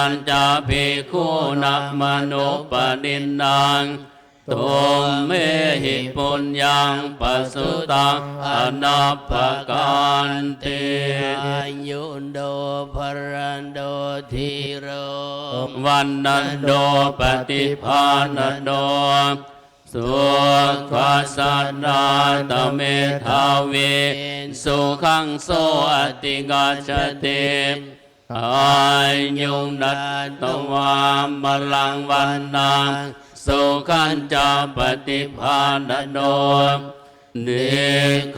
ปัญจภิกขุนัมนุปนินนางตุมเมหิปุญญังปัสสุตังอนัปปกันติอายุโดภรันโดทีโรวันนันโดปฏิภาณโดสุขัสสนาตเมทาวิสุขังโสอติกาชติ อายุนัตตวามมลังวันนังสุขันจะปฏิภาณโดนิ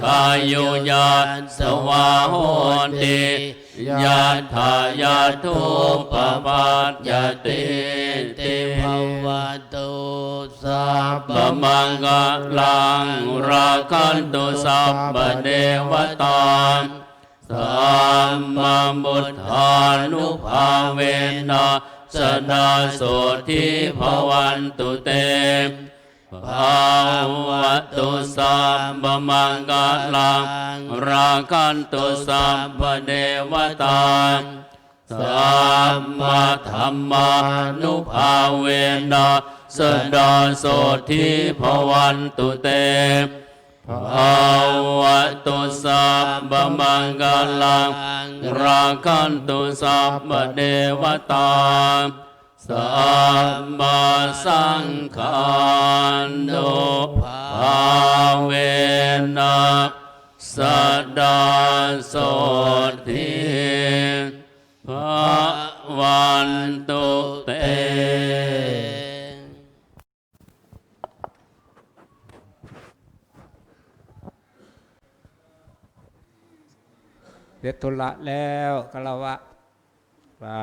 ขายุยาสวาโหติยาทายาทุปปัจจติเตติภวตุสัพปะมังกลังราคันตุสัพพเทวตา สัมมาบุทธานุภาเวนะสนาโสทิภวันตุเตภาวตุสัมปมังกลังราคันตุสัพพเทวตาสัมมาธรรมานุภาเวนะสดาโสทิภวันตุเตภา ตุสัพพมังกลังราคันตุสัพพเดวตาสัมมาสังฆานโนภาเวนะสัดาโสทิภา เสร็จธุระแล้วก็เราวะว่า